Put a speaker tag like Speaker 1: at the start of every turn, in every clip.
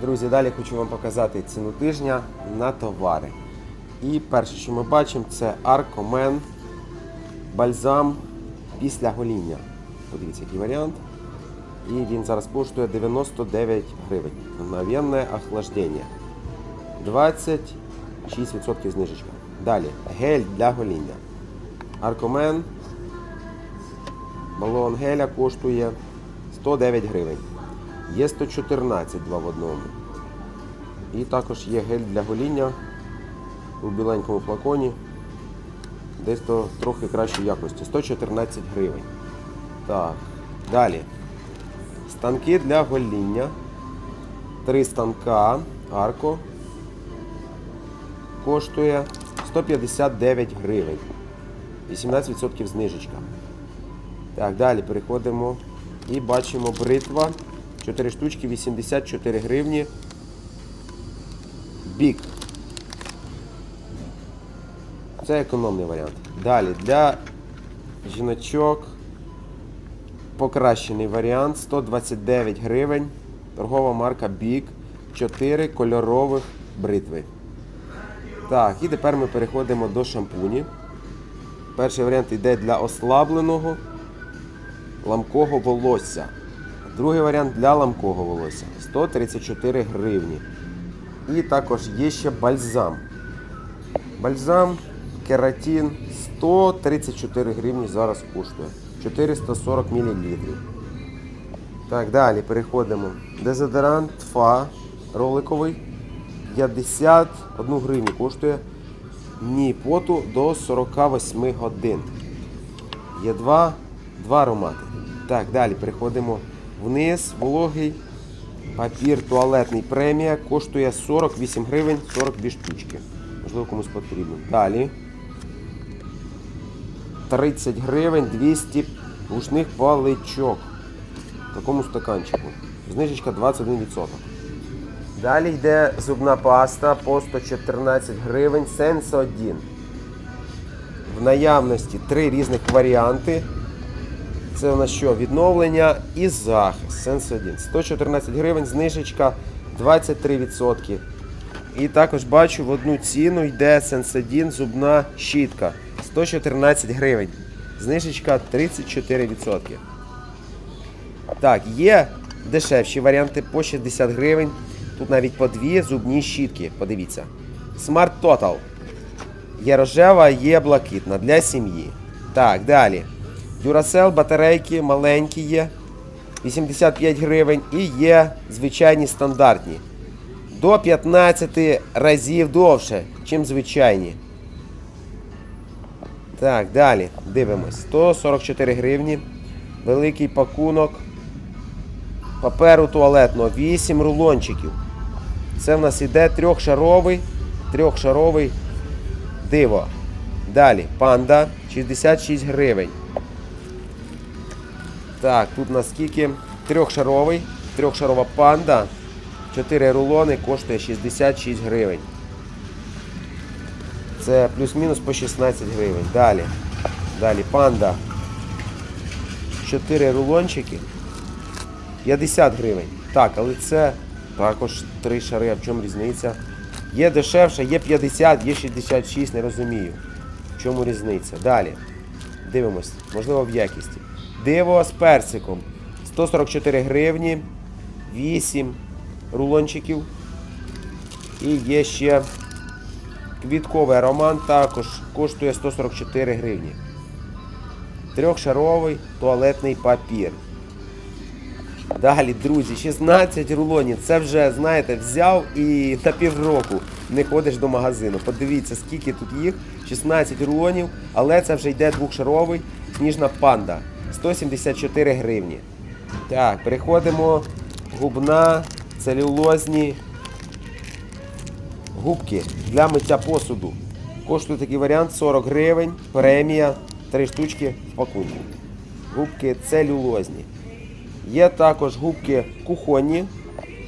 Speaker 1: Друзі, далі хочу вам показати ціну тижня на товари. І перше, що ми бачимо, це Аркомен бальзам після гоління. Подивіться, який варіант. І він зараз коштує 99 гривень. Мгновенне охлаждення. 26% знижечка. Далі гель для гоління. Аркомен. Балон геля коштує 109 гривень. Є 114 два в одному. І також є гель для гоління у біленькому флаконі. Десь то трохи кращої якості. 114 гривень. Так. Далі. Станки для гоління. Три станка. Арко. Коштує 159 гривень. 18% знижечка. Так, далі переходимо і бачимо бритва. 4 штучки, 84 гривні. Бік. Це економний варіант. Далі для жіночок покращений варіант 129 гривень. Торгова марка Бік. 4 кольорових бритви. Так, і тепер ми переходимо до шампуні. Перший варіант йде для ослабленого ламкого волосся. Другий варіант для ламкого волосся 134 гривні. І також є ще бальзам. Бальзам, кератин 134 гривні зараз коштує. 440 мл. Так, далі переходимо. Дезодорант ФА роликовий 51 гривню коштує. Ні поту до 48 годин. Є два, два аромати. Так, далі переходимо вниз. Вологий папір туалетний премія коштує 48 гривень 42 штучки. Можливо, комусь потрібно. Далі. 30 гривень 200 гушних паличок. В такому стаканчику. Знижечка 21%. Далі йде зубна паста по 114 гривень Sense 1. В наявності три різних варіанти. Це у що? Відновлення і захист. Sense 1. 114 гривень, знижечка 23%. І також бачу в одну ціну йде 1 зубна щітка. 114 гривень. Знижечка 34%. Так, є дешевші варіанти по 60 гривень. Тут навіть по дві зубні щітки. Подивіться. Smart Total. Є рожева, є блакитна для сім'ї. Так, далі. Duracell батарейки маленькі є. 85 гривень. І є звичайні стандартні. До 15 разів довше, чим звичайні. Так, далі. Дивимось. 144 гривні. Великий пакунок. Паперу туалетного. 8 рулончиків. Це в нас іде трьохшаровий. Трьохшаровий диво. Далі. Панда 66 гривень. Так, тут у нас скільки? Трьохшаровий. Трьохшарова панда. 4 рулони коштує 66 гривень. Це плюс-мінус по 16 гривень. Далі. Далі панда. 4 рулончики. 50 гривень. Так, але це також 3 шари, а в чому різниця? Є дешевше, є 50, є 66, не розумію. В чому різниця? Далі. Дивимось, можливо, в якісті. Диво з персиком. 144 гривні. 8 рулончиків. І є ще квітковий ароман, також коштує 144 гривні. Трьохшаровий туалетний папір. Далі, друзі, 16 рулонів. Це вже, знаєте, взяв і на півроку не ходиш до магазину. Подивіться, скільки тут їх. 16 рулонів, але це вже йде двохшаровий сніжна панда. 174 гривні. Так, переходимо. Губна, целюлозні губки для миття посуду. Коштує такий варіант 40 гривень, премія, 3 штучки в пакунку. Губки целюлозні. Є також губки кухонні,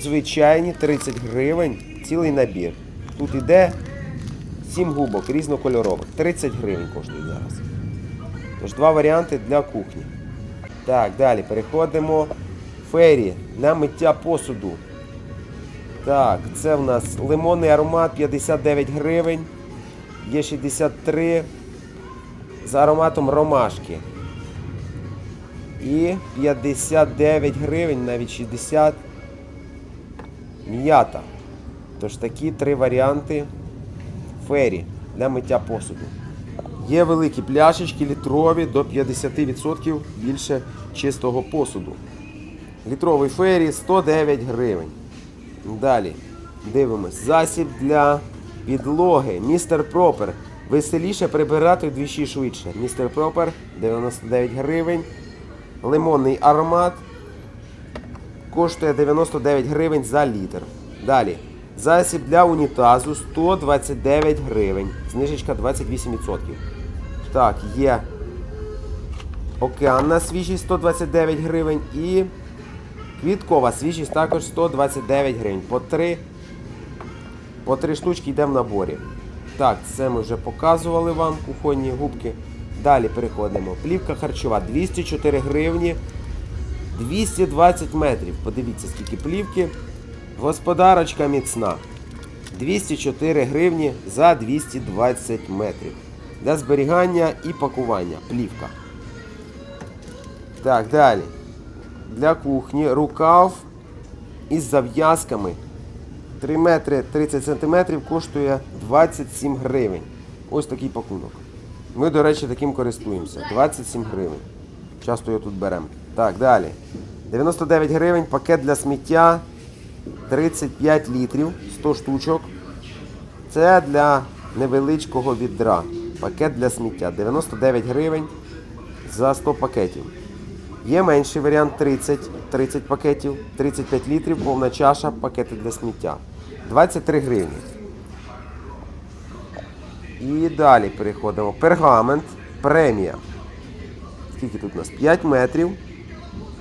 Speaker 1: звичайні 30 гривень, цілий набір. Тут іде 7 губок різнокольорових. 30 гривень коштують зараз. Тож два варіанти для кухні. Так, далі переходимо. Фері для миття посуду. Так, це в нас лимонний аромат 59 гривень. Є 63 з ароматом ромашки. І 59 гривень, навіть 60 м'ята. Тож такі три варіанти фері для миття посуду. Є великі пляшечки літрові до 50% більше чистого посуду. Літровий фері 109 гривень. Далі дивимось. Засіб для підлоги. Містер Пропер. Веселіше прибирати вдвічі швидше. Містер Пропер 99 гривень. Лимонний аромат. Коштує 99 гривень за літр. Далі. Засіб для унітазу 129 гривень. Знижечка 28%. Так, є океанна свіжість 129 гривень і квіткова свіжість також 129 гривень. По три, по три штучки йде в наборі. Так, це ми вже показували вам кухонні губки. Далі переходимо. Плівка харчова 204 гривні. 220 метрів. Подивіться, скільки плівки. Господарочка міцна. 204 гривні за 220 метрів. Для зберігання і пакування. Плівка. Так, далі. Для кухні рукав із зав'язками 3 метри 30 сантиметрів коштує 27 гривень. Ось такий пакунок. Ми, до речі, таким користуємося. 27 гривень. Часто його тут беремо. Так, далі. 99 гривень пакет для сміття 35 літрів, 100 штучок. Це для невеличкого відра. Пакет для сміття 99 гривень за 100 пакетів. Є менший варіант 30, 30 пакетів, 35 літрів, повна чаша, пакети для сміття. 23 гривні. І далі переходимо. Пергамент, премія. Скільки тут у нас? 5 метрів.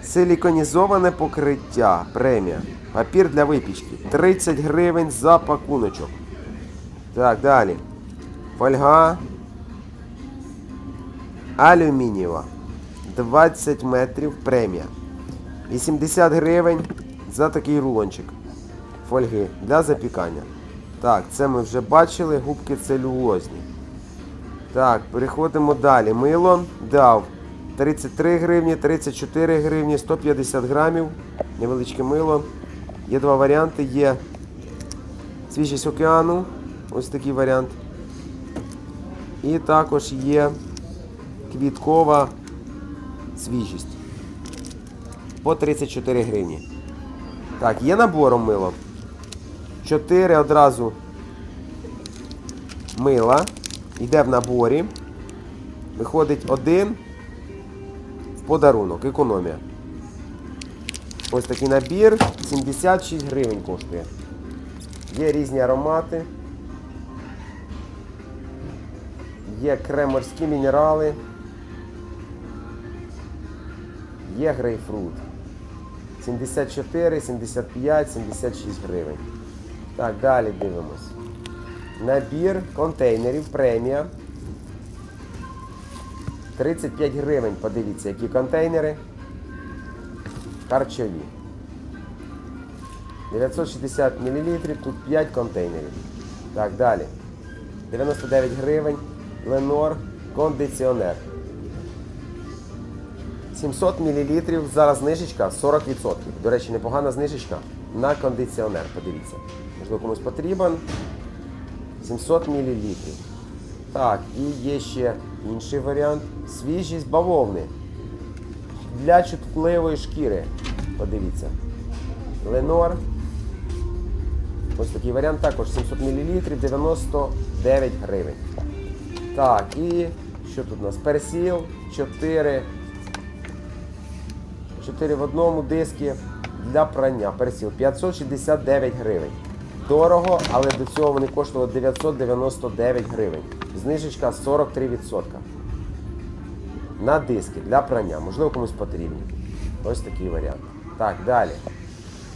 Speaker 1: Силіконізоване покриття. Премія. Папір для випічки. 30 гривень за пакуночок. Так, далі. Фольга. Алюмінієва. 20 метрів премія. 80 гривень за такий рулончик. Фольги для запікання. Так, це ми вже бачили, губки целюлозні. Так, переходимо далі. Мило дав 33 гривні, 34 гривні, 150 грамів. Невеличке мило. Є два варіанти. Є свіжість океану. Ось такий варіант. І також є квіткова свіжість. По 34 гривні. Так, є набором мило. 4 одразу мила. Йде в наборі. Виходить один в подарунок. Економія. Ось такий набір. 76 гривень коштує. Є різні аромати. Є креморські мінерали. Є грейпфрут. 74, 75, 76 гривень. Так, далі дивимось. Набір контейнерів премія. 35 гривень. Подивіться, які контейнери. Харчові. 960 мл, тут 5 контейнерів. Так, далі. 99 гривень. Ленор кондиціонер. 700 мл. Зараз знижечка 40%. До речі, непогана знижечка на кондиціонер. Подивіться. Можливо, комусь потрібен. 700 мл. Так, і є ще інший варіант. Свіжість бавовни. Для чутливої шкіри. Подивіться. Ленор. Ось такий варіант також 700 мл, 99 гривень. Так, і що тут у нас? Персіл 4. 4 в одному диски для прання. Персіл 569 гривень. Дорого, але до цього вони коштували 999 гривень. Знижечка 43%. На диски для прання. Можливо, комусь потрібні. Ось такий варіант. Так, далі.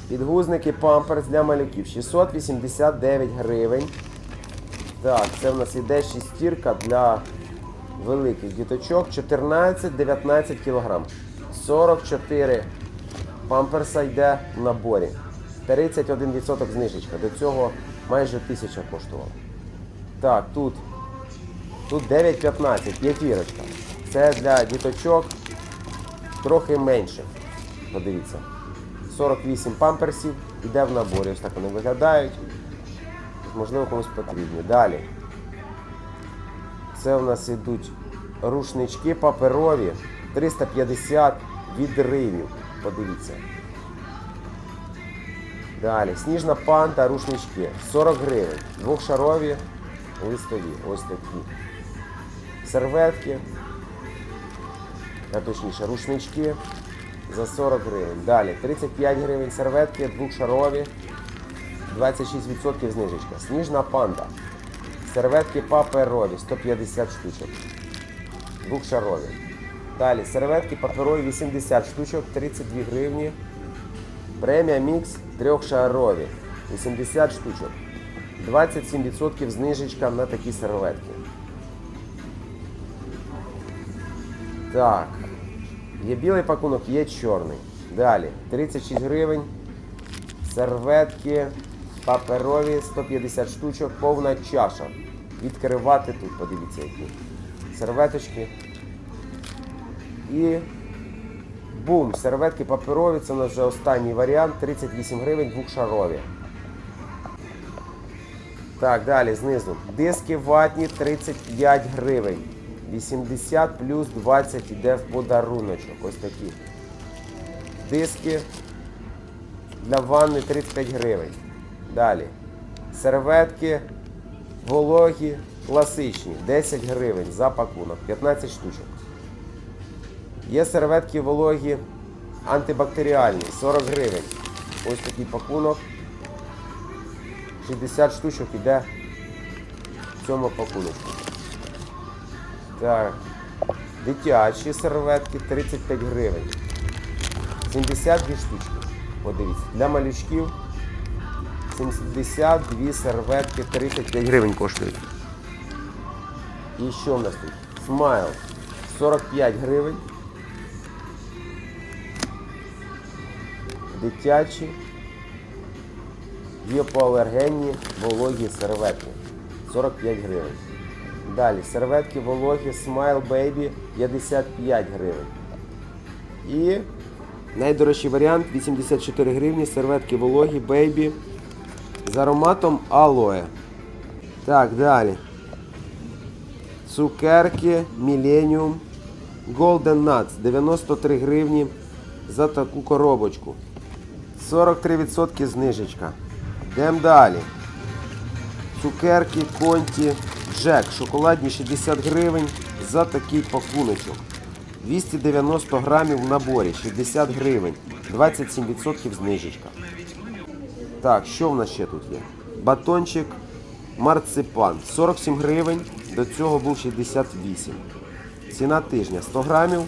Speaker 1: Підгузники памперс для малюків 689 гривень. Так, це в нас іде шістірка для великих діточок. 14-19 кг. 44 памперса йде в наборі. 31% знижечка. До цього майже 1000 коштувало. Так, тут. Тут 9,15, п'ятірочка. Це для діточок трохи менше. Подивіться. 48 памперсів, іде в наборі. Ось так вони виглядають. Можливо, комусь потрібні. Далі. Це у нас ідуть рушнички паперові 350 відривів. Подивіться. Далі. Сніжна панта, рушнички 40 гривень. Двохшарові листові. Ось такі. Серветки. А точніше, рушнички за 40 гривень. Далі 35 гривень серветки, двохшарові. 26% знижечка. Сніжна панда. Серветки паперові 150 штучок. Двохшарові. Далі серветки паперові 80 штучок, 32 гривні. Премія мікс трьохшарові 80 штучок. 27% знижечка на такі серветки. Так. Є білий пакунок, є чорний. Далі 36 гривень. Серветки паперові 150 штучок, повна чаша. Відкривати тут, подивіться, які. Серветочки. І бум! Серветки паперові, це у нас вже останній варіант. 38 гривень, двохшарові. Так, далі знизу. Диски ватні 35 гривень. 80 плюс 20 йде в подаруночок. Ось такі. Диски для ванни 35 гривень. Далі. Серветки вологі, класичні. 10 гривень за пакунок. 15 штучок. Є серветки вологі антибактеріальні. 40 гривень. Ось такий пакунок. 60 штучок іде в цьому пакуночку. Так. Дитячі серветки 35 гривень. 72 штучки. Подивіться. Для малючків 72 серветки 35 гривень коштують. І що в нас тут? Смайл 45 гривень. Дитячі. Гіпоалергенні вологі серветки 45 гривень. Далі серветки вологі Smile Baby 55 гривень. І найдорожчий варіант 84 гривні серветки вологі Baby з ароматом алоe. Так, далі. Цукерки Millennium Golden Nuts 93 гривні за таку коробочку. 43% знижечка. Йдемо далі. Цукерки Конті Джек. Шоколадні 60 гривень за такий пакуночок. 290 грамів в наборі, 60 гривень. 27% знижечка. Так, що в нас ще тут є? Батончик марципан. 47 гривень. До цього був 68. Ціна тижня 100 грамів.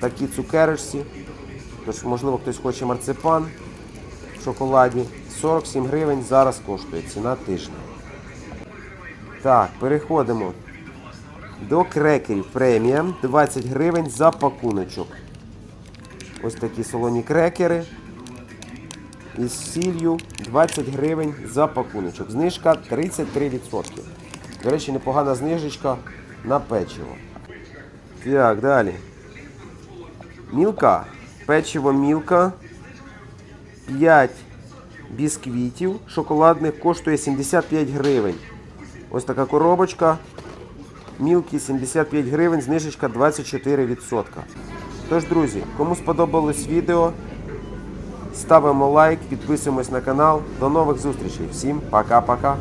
Speaker 1: Такі цукерочці. Тож, можливо, хтось хоче марципан шоколаді. 47 гривень зараз коштує. Ціна тижня. Так, переходимо до крекерів премія. 20 гривень за пакуночок. Ось такі солоні крекери. Із сіллю 20 гривень за пакуночок. Знижка 33%. До речі, непогана знижечка на печиво. Так, далі. Мілка. Печиво мілка. 5 бісквітів шоколадних коштує 75 гривень. Ось така коробочка. Мілкі 75 гривень, знижечка 24%. Тож, друзі, кому сподобалось відео, ставимо лайк, підписуємось на канал. До нових зустрічей. Всім пока-пока.